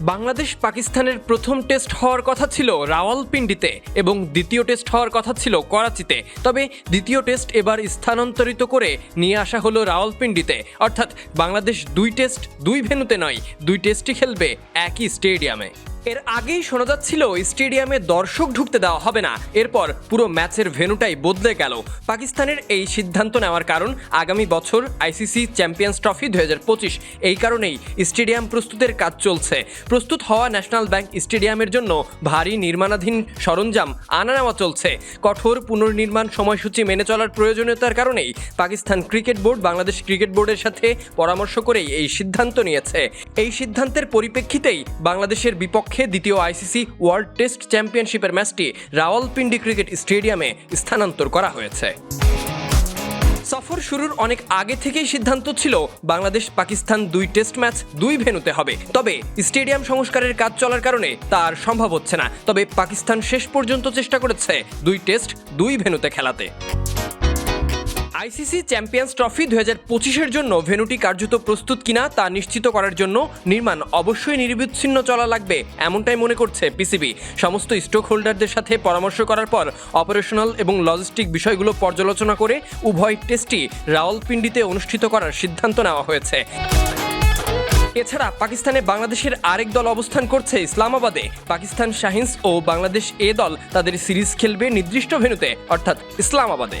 বাংলাদেশ পাকিস্তানের প্রথম টেস্ট হওয়ার কথা ছিল রাওয়ালপিন্ডিতে এবং দ্বিতীয় টেস্ট হওয়ার কথা ছিল করাচিতে। তবে দ্বিতীয় টেস্ট এবার স্থানান্তরিত করে নিয়ে আসা হলো রাওয়ালপিন্ডিতে। অর্থাৎ বাংলাদেশ দুই টেস্ট দুই ভেনুতে নয়, দুই টেস্টই খেলবে একই স্টেডিয়ামে। এর আগেই শোনা যাচ্ছিল স্টেডিয়ামে দর্শক ঢুকতে দেওয়া হবে না। এরপর পুরো ম্যাচের ভেন্যুটাই বদলে গেল। পাকিস্তানের এই সিদ্ধান্ত নেওয়ার কারণ, আগামী বছর আইসিসি চ্যাম্পিয়ন্স ট্রফি দু এই কারণেই স্টেডিয়াম প্রস্তুতের কাজ চলছে। প্রস্তুত হওয়া ন্যাশনাল ব্যাংক স্টেডিয়ামের জন্য ভারী নির্মাণাধীন সরঞ্জাম আনা নেওয়া চলছে। কঠোর পুনর্নির্মাণ সময়সূচি মেনে চলার প্রয়োজনীয়তার কারণেই Pakistan cricket board Bangladesh cricket বোর্ডের সাথে পরামর্শ করেই এই সিদ্ধান্ত নিয়েছে। এই সিদ্ধান্তের পরিপ্রেক্ষিতেই বাংলাদেশের বিপক্ষে দ্বিতীয় আইসিসি ওয়ার্ল্ড টেস্ট চ্যাম্পিয়নশিপের ম্যাচটি রাওয়ালপিন্ডি ক্রিকেট স্টেডিয়ামে স্থানান্তর করা হয়েছে। সফর শুরুর অনেক আগে থেকেই সিদ্ধান্ত ছিল বাংলাদেশ পাকিস্তান দুই টেস্ট ম্যাচ দুই ভেন্যুতে হবে। তবে স্টেডিয়াম সংস্কারের কাজ চলার কারণে তা আর সম্ভব হচ্ছে না। তবে পাকিস্তান শেষ পর্যন্ত চেষ্টা করেছে দুই টেস্ট দুই ভেন্যুতে খেলাতে। আইসিসি চ্যাম্পিয়ন্স ট্রফি দু হাজার পঁচিশের জন্য ভেন্যুটি কার্যত প্রস্তুত কিনা তা নিশ্চিত করার জন্য নির্মাণ অবশ্যই নির্বিচ্ছিন্ন চলা লাগবে, এমনটাই মনে করছে পিসিবি। সমস্ত স্টক হোল্ডারদের সাথে পরামর্শ করার পর অপারেশনাল এবং লজিস্টিক বিষয়গুলো পর্যালোচনা করে উভয় টেস্টই রাওয়ালপিন্ডিতে অনুষ্ঠিত করার সিদ্ধান্ত নেওয়া হয়েছে। এছাড়া পাকিস্তানে বাংলাদেশের আরেক দল অবস্থান করছে ইসলামাবাদে। পাকিস্তান শাহিন্স ও বাংলাদেশ এ দল তাদের সিরিজ খেলবে নির্দিষ্ট ভেন্যুতে, অর্থাৎ ইসলামাবাদে।